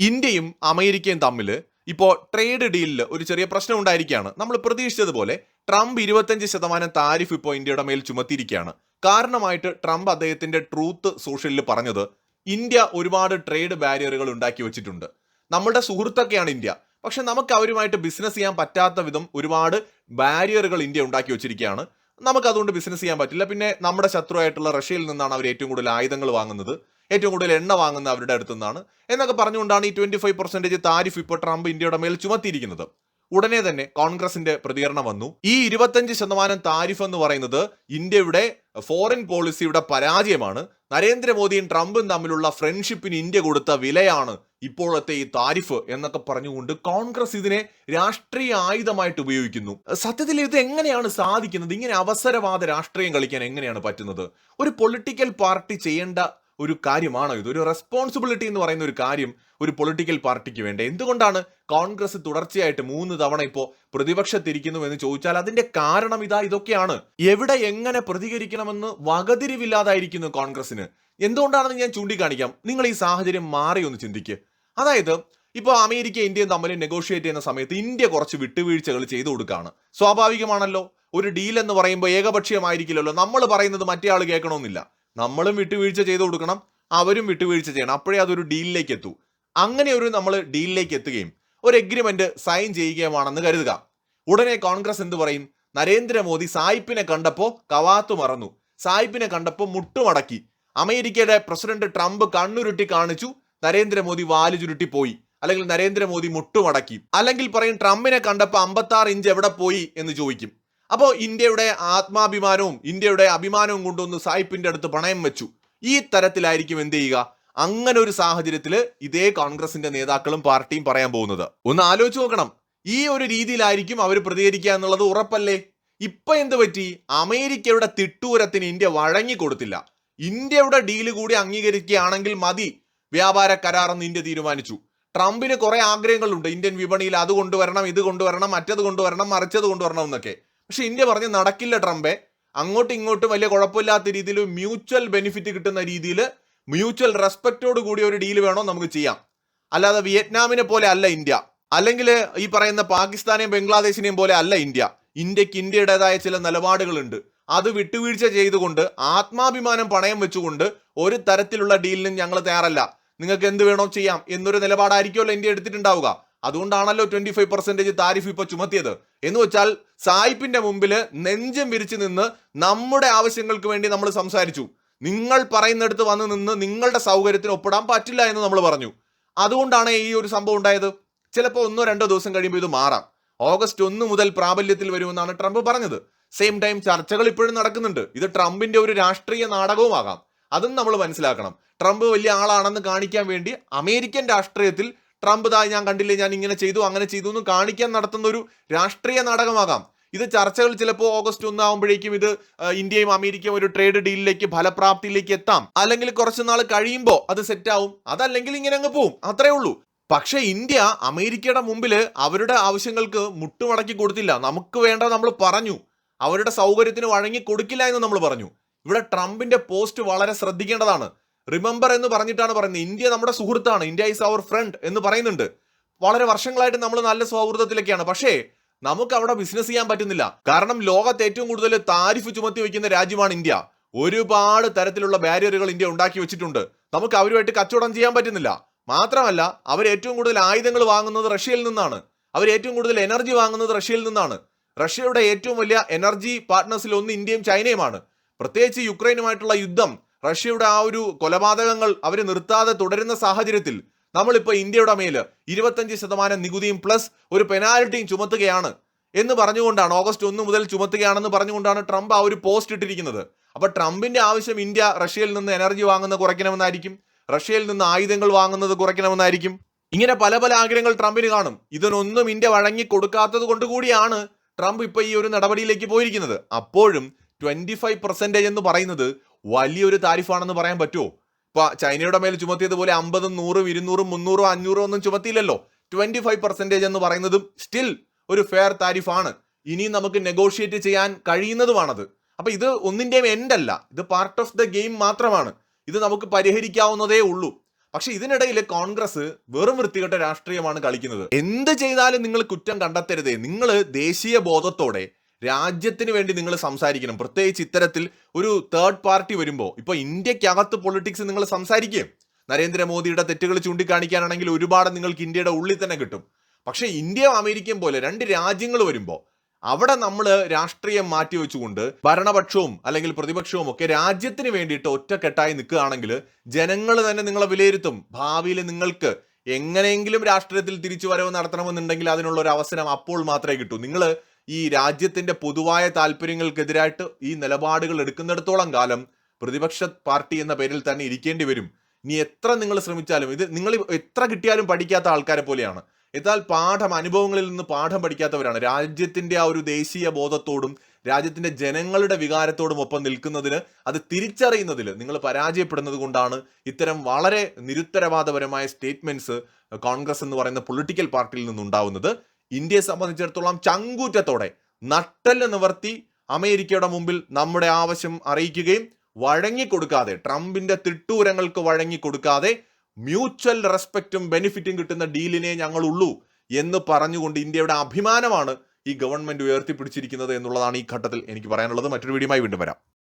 ഇന്ത്യയും അമേരിക്കയും തമ്മിൽ ഇപ്പോൾ ട്രേഡ് ഡീലിൽ ഒരു ചെറിയ പ്രശ്നം ഉണ്ടായിരിക്കുകയാണ്. നമ്മൾ പ്രതീക്ഷിച്ചതുപോലെ ട്രംപ് ഇരുപത്തഞ്ച് ശതമാനം താരിഫ് ഇപ്പോൾ ഇന്ത്യയുടെ മേൽ ചുമത്തിയിരിക്കുകയാണ്. കാരണമായിട്ട് ട്രംപ് അദ്ദേഹത്തിന്റെ ട്രൂത്ത് സോഷ്യലിൽ പറഞ്ഞത് ഇന്ത്യ ഒരുപാട് ട്രേഡ് ബാരിയറുകൾ ഉണ്ടാക്കി വെച്ചിട്ടുണ്ട്. നമ്മളുടെ സുഹൃത്തൊക്കെയാണ് ഇന്ത്യ. പക്ഷെ നമുക്ക് അവരുമായിട്ട് ബിസിനസ് ചെയ്യാൻ പറ്റാത്ത വിധം ഒരുപാട് ബാരിയറുകൾ ഇന്ത്യ ഉണ്ടാക്കി വെച്ചിരിക്കുകയാണ്. നമുക്ക് അതുകൊണ്ട് ബിസിനസ് ചെയ്യാൻ പറ്റില്ല. പിന്നെ നമ്മുടെ ശത്രുവായിട്ടുള്ള റഷ്യയിൽ നിന്നാണ് അവർ ഏറ്റവും കൂടുതൽ ആയുധങ്ങൾ വാങ്ങുന്നത്. ഏറ്റവും കൂടുതൽ എണ്ണ വാങ്ങുന്ന അവരുടെ അടുത്തു നിന്നാണ് എന്നൊക്കെ പറഞ്ഞുകൊണ്ടാണ് ഈ ട്വന്റി ഫൈവ് പെർസെന്റേജ് താരിഫ് ഇപ്പോൾ ട്രംപ് ഇന്ത്യയുടെ മേൽ ചുമത്തിയിരിക്കുന്നത്. ഉടനെ തന്നെ കോൺഗ്രസിന്റെ പ്രതികരണം വന്നു. ഈ ഇരുപത്തഞ്ച് ശതമാനം താരിഫ് എന്ന് പറയുന്നത് ഇന്ത്യയുടെ ഫോറിൻ പോളിസിയുടെ പരാജയമാണ്. നരേന്ദ്രമോദിയും ട്രംപും തമ്മിലുള്ള ഫ്രണ്ട്ഷിപ്പിന് ഇന്ത്യ കൊടുത്ത വിലയാണ് ഇപ്പോഴത്തെ ഈ താരിഫ് എന്നൊക്കെ പറഞ്ഞുകൊണ്ട് കോൺഗ്രസ് ഇതിനെ രാഷ്ട്രീയ ആയുധമായിട്ട് ഉപയോഗിക്കുന്നു. സത്യത്തിൽ ഇത് എങ്ങനെയാണ് സാധിക്കുന്നത്? ഇങ്ങനെ അവസരവാദ രാഷ്ട്രീയം കളിക്കാൻ എങ്ങനെയാണ് പറ്റുന്നത്? ഒരു പൊളിറ്റിക്കൽ പാർട്ടി ചെയ്യേണ്ട ഒരു കാര്യമാണോ ഇത്? ഒരു റെസ്പോൺസിബിലിറ്റി എന്ന് പറയുന്ന ഒരു കാര്യം ഒരു പൊളിറ്റിക്കൽ പാർട്ടിക്ക് വേണ്ട? എന്തുകൊണ്ടാണ് കോൺഗ്രസ് തുടർച്ചയായിട്ട് മൂന്ന് തവണ ഇപ്പോൾ പ്രതിപക്ഷത്തിരിക്കുന്നു എന്ന് ചോദിച്ചാൽ അതിന്റെ കാരണം ഇതാ ഇതൊക്കെയാണ്. എവിടെ എങ്ങനെ പ്രതികരിക്കണമെന്ന് വകതിരിവില്ലാതായിരിക്കുന്നു കോൺഗ്രസിന് എന്തുകൊണ്ടാണെന്ന് ഞാൻ ചൂണ്ടിക്കാണിക്കാം. നിങ്ങൾ ഈ സാഹചര്യം മാറി ഒന്ന് ചിന്തിക്കുക അതായത് ഇപ്പോൾ അമേരിക്ക ഇന്ത്യയും തമ്മിൽ നെഗോഷിയേറ്റ് ചെയ്യുന്ന സമയത്ത് ഇന്ത്യ കുറച്ച് വിട്ടുവീഴ്ചകൾ ചെയ്തു കൊടുക്കുകയാണ് സ്വാഭാവികമാണല്ലോ ഒരു ഡീൽ എന്ന് പറയുമ്പോൾ ഏകപക്ഷീയമായിരിക്കില്ലല്ലോ. നമ്മൾ പറയുന്നത് മറ്റേ ആൾ കേൾക്കണമെന്നില്ല. നമ്മളും വിട്ടുവീഴ്ച ചെയ്തു കൊടുക്കണം അവരും വിട്ടുവീഴ്ച ചെയ്യണം. അപ്പോഴേ അതൊരു ഡീലിലേക്ക് എത്തൂ. അങ്ങനെ ഒരു നമ്മൾ ഡീലിലേക്ക് എത്തുകയും ഒരു എഗ്രിമെന്റ് സൈൻ ചെയ്യുകയുമാണെന്ന് കരുതുക. ഉടനെ കോൺഗ്രസ് എന്ത് പറയും? നരേന്ദ്രമോദി സായിപ്പിനെ കണ്ടപ്പോൾ കവാത്തു മറന്നു. സായിപ്പിനെ കണ്ടപ്പോൾ മുട്ടുമടക്കി. അമേരിക്കയുടെ പ്രസിഡന്റ് ട്രംപ് കണ്ണുരുട്ടി കാണിച്ചു നരേന്ദ്രമോദി വാൽ ചുരുട്ടി പോയി. അല്ലെങ്കിൽ നരേന്ദ്രമോദി മുട്ടുമടക്കി. അല്ലെങ്കിൽ പറയും ട്രംപിനെ കണ്ടപ്പോൾ അമ്പത്തി ആറ് ഇഞ്ച് എവിടെ പോയി എന്ന് ചോദിക്കും. അപ്പോൾ ഇന്ത്യയുടെ ആത്മാഭിമാനവും ഇന്ത്യയുടെ അഭിമാനവും കൊണ്ടൊന്ന് സായിപ്പിന്റെ അടുത്ത് പണയം വെച്ചു. ഈ തരത്തിലായിരിക്കും എന്ത് ചെയ്യുക? അങ്ങനെ ഒരു സാഹചര്യത്തിൽ ഇതേ കോൺഗ്രസിന്റെ നേതാക്കളും പാർട്ടിയും പറയാൻ പോകുന്നത്. ഒന്ന് ആലോചിച്ച് നോക്കണം. ഈ ഒരു രീതിയിലായിരിക്കും അവർ പ്രതികരിക്കുക എന്നുള്ളത് ഉറപ്പല്ലേ? ഇപ്പൊ എന്ത് പറ്റി? അമേരിക്കയുടെ തിട്ടൂരത്തിന് ഇന്ത്യ വഴങ്ങി കൊടുത്തില്ല. ഇന്ത്യയുടെ ഡീൽ കൂടി അംഗീകരിക്കുകയാണെങ്കിൽ മതി. വ്യാപാര കരാർ എന്ന് ഇന്ത്യ തീരുമാനിച്ചു. ട്രംപിന് കുറെ ആഗ്രഹങ്ങളുണ്ട്. ഇന്ത്യൻ വിപണിയിൽ അത് കൊണ്ടുവരണം ഇത് കൊണ്ടുവരണം മറ്റത് കൊണ്ടുവരണം മറിച്ചത് കൊണ്ടുവരണം എന്നൊക്കെ. പക്ഷെ ഇന്ത്യ പറഞ്ഞ് നടക്കില്ല ട്രംപെ. അങ്ങോട്ടും ഇങ്ങോട്ടും വലിയ കുഴപ്പമില്ലാത്ത രീതിയിൽ മ്യൂച്വൽ ബെനിഫിറ്റ് കിട്ടുന്ന രീതിയിൽ മ്യൂച്വൽ റെസ്പെക്റ്റോട് കൂടി ഒരു ഡീൽ വേണോ നമുക്ക് ചെയ്യാം. അല്ലാതെ വിയറ്റ്നാമിനെ പോലെ അല്ല ഇന്ത്യ. അല്ലെങ്കിൽ ഈ പറയുന്ന പാകിസ്ഥാനെയും ബംഗ്ലാദേശിനെയും പോലെ അല്ല ഇന്ത്യ. ഇന്ത്യയ്ക്ക് ഇന്ത്യയുടേതായ ചില നിലപാടുകളുണ്ട്. അത് വിട്ടുവീഴ്ച ചെയ്തുകൊണ്ട് ആത്മാഭിമാനം പണയം വെച്ചുകൊണ്ട് ഒരു തരത്തിലുള്ള ഡീലിനും ഞങ്ങൾ തയ്യാറല്ല. നിങ്ങൾക്ക് എന്ത് വേണോ ചെയ്യാം. എന്നൊരു നിലപാടായിരിക്കുമല്ലോ ഇന്ത്യ എടുത്തിട്ടുണ്ടാവുക. അതുകൊണ്ടാണല്ലോ ട്വന്റി ഫൈവ് പെർസെന്റേജ് താരിഫ് ഇപ്പൊ ചുമത്തിയത്. എന്ന് വെച്ചാൽ സായിപ്പിന്റെ മുമ്പിൽ നെഞ്ചം വിരിച്ചു നിന്ന് നമ്മുടെ ആവശ്യങ്ങൾക്ക് വേണ്ടി നമ്മൾ സംസാരിച്ചു. നിങ്ങൾ പറയുന്നിടത്ത് വന്ന് നിന്ന് നിങ്ങളുടെ സൗകര്യത്തിന് ഒപ്പിടാൻ പറ്റില്ല എന്ന് നമ്മൾ പറഞ്ഞു. അതുകൊണ്ടാണ് ഈ ഒരു സംഭവം ഉണ്ടായത്. ചിലപ്പോൾ ഒന്നോ രണ്ടോ ദിവസം കഴിയുമ്പോൾ ഇത് മാറാം. ഓഗസ്റ്റ് ഒന്ന് മുതൽ പ്രാബല്യത്തിൽ വരുമെന്നാണ് ട്രംപ് പറഞ്ഞത്. സെയിം ടൈം ചർച്ചകൾ ഇപ്പോഴും നടക്കുന്നുണ്ട്. ഇത് ട്രംപിന്റെ ഒരു രാഷ്ട്രീയ നാടകവുമാകാം. അതും നമ്മൾ മനസ്സിലാക്കണം. ട്രംപ് വലിയ ആളാണെന്ന് കാണിക്കാൻ വേണ്ടി അമേരിക്കൻ രാഷ്ട്രീയത്തിൽ ട്രംപ് താ ഞാൻ കണ്ടില്ലേ ഞാൻ ഇങ്ങനെ ചെയ്തു അങ്ങനെ ചെയ്തു എന്ന് കാണിക്കാൻ നടത്തുന്ന ഒരു രാഷ്ട്രീയ നാടകമാകാം. ഇത് ചർച്ചകൾ ചിലപ്പോൾ ഓഗസ്റ്റ് ഒന്നാകുമ്പോഴേക്കും ഇത് ഇന്ത്യയും അമേരിക്കയും ഒരു ട്രേഡ് ഡീലിലേക്ക് ഫലപ്രാപ്തിയിലേക്ക് എത്താം. അല്ലെങ്കിൽ കുറച്ച് നാൾ കഴിയുമ്പോൾ അത് സെറ്റ് ആവും. അതല്ലെങ്കിൽ ഇങ്ങനെ അങ്ങ് പോവും. അത്രേ ഉള്ളൂ. പക്ഷേ ഇന്ത്യ അമേരിക്കയുടെ മുമ്പിൽ അവരുടെ ആവശ്യങ്ങൾക്ക് മുട്ടുമടക്കി കൊടുത്തില്ല. നമുക്ക് വേണ്ട നമ്മൾ പറഞ്ഞു. അവരുടെ സൗകര്യത്തിന് വഴങ്ങി കൊടുക്കില്ല എന്ന് നമ്മൾ പറഞ്ഞു. ഇവിടെ ട്രംപിന്റെ പോസ്റ്റ് വളരെ ശ്രദ്ധിക്കേണ്ടതാണ്. റിമെമ്പർ എന്ന് പറഞ്ഞിട്ടാണ് പറയുന്നത്. ഇന്ത്യ നമ്മുടെ സുഹൃത്താണ്. ഇന്ത്യ ഈസ് അവർ ഫ്രണ്ട് എന്ന് പറയുന്നുണ്ട്. വളരെ വർഷങ്ങളായിട്ട് നമ്മൾ നല്ല സൗഹൃദത്തിലൊക്കെയാണ്. പക്ഷേ നമുക്ക് അവിടെ ബിസിനസ് ചെയ്യാൻ പറ്റുന്നില്ല. കാരണം ലോകത്ത് ഏറ്റവും കൂടുതൽ താരിഫ് ചുമത്തി വയ്ക്കുന്ന രാജ്യമാണ് ഇന്ത്യ. ഒരുപാട് തരത്തിലുള്ള ബാരിയറുകൾ ഇന്ത്യ ഉണ്ടാക്കി വെച്ചിട്ടുണ്ട്. നമുക്ക് അവരുമായിട്ട് കച്ചവടം ചെയ്യാൻ പറ്റുന്നില്ല. മാത്രമല്ല അവർ ഏറ്റവും കൂടുതൽ ആയുധങ്ങൾ വാങ്ങുന്നത് റഷ്യയിൽ നിന്നാണ്. അവർ ഏറ്റവും കൂടുതൽ എനർജി വാങ്ങുന്നത് റഷ്യയിൽ നിന്നാണ്. റഷ്യയുടെ ഏറ്റവും വലിയ എനർജി പാർട്ട്നേഴ്സിൽ ഒന്ന് ഇന്ത്യയും ചൈനയുമാണ്. പ്രത്യേകിച്ച് യുക്രൈനുമായിട്ടുള്ള യുദ്ധം റഷ്യയുടെ ആ ഒരു കൊലപാതകങ്ങൾ അവർ നിർത്താതെ തുടരുന്ന സാഹചര്യത്തിൽ നമ്മളിപ്പോൾ ഇന്ത്യയുടെ മേൽ ഇരുപത്തഞ്ച് ശതമാനം നികുതിയും പ്ലസ് ഒരു പെനാൽറ്റിയും ചുമത്തുകയാണ് എന്ന് പറഞ്ഞുകൊണ്ടാണ് ഓഗസ്റ്റ് ഒന്ന് മുതൽ ചുമത്തുകയാണെന്ന് പറഞ്ഞുകൊണ്ടാണ് ട്രംപ് ആ ഒരു പോസ്റ്റ് ഇട്ടിരിക്കുന്നത്. അപ്പോൾ ട്രംപിന്റെ ആവശ്യം ഇന്ത്യ റഷ്യയിൽ നിന്ന് എനർജി വാങ്ങുന്നത് കുറയ്ക്കണമെന്നായിരിക്കും റഷ്യയിൽ നിന്ന് ആയുധങ്ങൾ വാങ്ങുന്നത് കുറയ്ക്കണമെന്നായിരിക്കും. ഇങ്ങനെ പല പല ആഗ്രഹങ്ങൾ ട്രംപിന് കാണും. ഇതിനൊന്നും ഇന്ത്യ വഴങ്ങി കൊടുക്കാത്തത് കൊണ്ട് കൂടിയാണ് ട്രംപ് ഇപ്പോൾ ഈ ഒരു നടപടിയിലേക്ക് പോയിരിക്കുന്നത്. അപ്പോഴും ട്വന്റി ഫൈവ് പെർസെന്റേജ് എന്ന് പറയുന്നത് വലിയൊരു താരിഫാണെന്ന് പറയാൻ പറ്റുമോ ഇപ്പൊ ചൈനയുടെ മേൽ ചുമത്തിയതുപോലെ അമ്പതും നൂറും ഇരുന്നൂറും മുന്നൂറും അഞ്ഞൂറും ഒന്നും ചുമത്തിയില്ലല്ലോ. ട്വന്റി ഫൈവ് പെർസെന്റേജ് എന്ന് പറയുന്നതും സ്റ്റിൽ ഒരു ഫെയർ താരിഫാണ്. ഇനി നമുക്ക് നെഗോഷിയേറ്റ് ചെയ്യാൻ കഴിയുന്നതുമാണത്. അപ്പൊ ഇത് ഒന്നിന്റെയും എൻഡ് അല്ല. ഇത് പാർട്ട് ഓഫ് ദ ഗെയിം മാത്രമാണ്. ഇത് നമുക്ക് പരിഹരിക്കാവുന്നതേ ഉള്ളൂ. പക്ഷെ ഇതിനിടയിൽ കോൺഗ്രസ് വെറും വൃത്തികെട്ട രാഷ്ട്രീയമാണ് കളിക്കുന്നത്. എന്ത് ചെയ്താലും നിങ്ങൾ കുറ്റം കണ്ടെത്തരുതേ. നിങ്ങൾ ദേശീയ ബോധത്തോടെ രാജ്യത്തിന് വേണ്ടി നിങ്ങൾ സംസാരിക്കണം. പ്രത്യേകിച്ച് ഇത്തരത്തിൽ ഒരു തേർഡ് പാർട്ടി വരുമ്പോൾ ഇപ്പോൾ ഇന്ത്യക്കകത്ത് പൊളിറ്റിക്സ് നിങ്ങൾ സംസാരിക്കുകയും നരേന്ദ്രമോദിയുടെ തെറ്റുകൾ ചൂണ്ടിക്കാണിക്കാനാണെങ്കിൽ ഒരുപാട് നിങ്ങൾക്ക് ഇന്ത്യയുടെ ഉള്ളിൽ തന്നെ കിട്ടും. പക്ഷേ ഇന്ത്യയും അമേരിക്കയും പോലെ രണ്ട് രാജ്യങ്ങൾ വരുമ്പോൾ അവിടെ നമ്മൾ രാഷ്ട്രീയം മാറ്റിവെച്ചുകൊണ്ട് ഭരണപക്ഷവും അല്ലെങ്കിൽ പ്രതിപക്ഷവും ഒക്കെ രാജ്യത്തിന് വേണ്ടിയിട്ട് ഒറ്റക്കെട്ടായി നിൽക്കുകയാണെങ്കിൽ ജനങ്ങൾ തന്നെ നിങ്ങളെ വിലയിരുത്തും. ഭാവിയിൽ നിങ്ങൾക്ക് എങ്ങനെയെങ്കിലും രാഷ്ട്രീയത്തിൽ തിരിച്ചു വരവ് നടത്തണമെന്നുണ്ടെങ്കിൽ അതിനുള്ള ഒരു അവസരം അപ്പോൾ മാത്രമേ കിട്ടൂ. നിങ്ങൾ ഈ രാജ്യത്തിന്റെ പൊതുവായ താല്പര്യങ്ങൾക്കെതിരായിട്ട് ഈ നിലപാടുകൾ എടുക്കുന്നിടത്തോളം കാലം പ്രതിപക്ഷ പാർട്ടി എന്ന പേരിൽ തന്നെ ഇരിക്കേണ്ടി വരും. ഇനി എത്ര നിങ്ങൾ ശ്രമിച്ചാലും ഇത് നിങ്ങൾ എത്ര കിട്ടിയാലും പഠിക്കാത്ത ആൾക്കാരെ പോലെയാണ്. എന്നാൽ പാഠം അനുഭവങ്ങളിൽ നിന്ന് പാഠം പഠിക്കാത്തവരാണ്. രാജ്യത്തിന്റെ ആ ഒരു ദേശീയ ബോധത്തോടും രാജ്യത്തിന്റെ ജനങ്ങളുടെ വികാരത്തോടും ഒപ്പം നിൽക്കുന്നതിന് അത് തിരിച്ചറിയുന്നതിൽ നിങ്ങൾ പരാജയപ്പെടുന്നത് കൊണ്ടാണ് ഇത്തരം വളരെ നിരുത്തരവാദപരമായ സ്റ്റേറ്റ്മെന്റ്സ് കോൺഗ്രസ് എന്ന് പറയുന്ന പൊളിറ്റിക്കൽ പാർട്ടിയിൽ നിന്നുണ്ടാവുന്നത്. ഇന്ത്യയെ സംബന്ധിച്ചിടത്തോളം ചങ്കൂറ്റത്തോടെ നട്ടൽ നിവർത്തി അമേരിക്കയുടെ മുമ്പിൽ നമ്മുടെ ആവശ്യം അറിയിക്കുകയും വഴങ്ങിക്കൊടുക്കാതെ ട്രംപിന്റെ തിട്ടൂരങ്ങൾക്ക് വഴങ്ങിക്കൊടുക്കാതെ മ്യൂച്വൽ റെസ്പെക്റ്റും ബെനിഫിറ്റും കിട്ടുന്ന ഡീലിനെ ഞങ്ങളുള്ളൂ എന്ന് പറഞ്ഞുകൊണ്ട് ഇന്ത്യയുടെ അഭിമാനമാണ് ഈ ഗവൺമെന്റ് ഉയർത്തിപ്പിടിച്ചിരിക്കുന്നത് എന്നുള്ളതാണ് ഈ ഘട്ടത്തിൽ എനിക്ക് പറയാനുള്ളത്. മറ്റൊരു വീഡിയോയുമായി വീണ്ടും വരാം.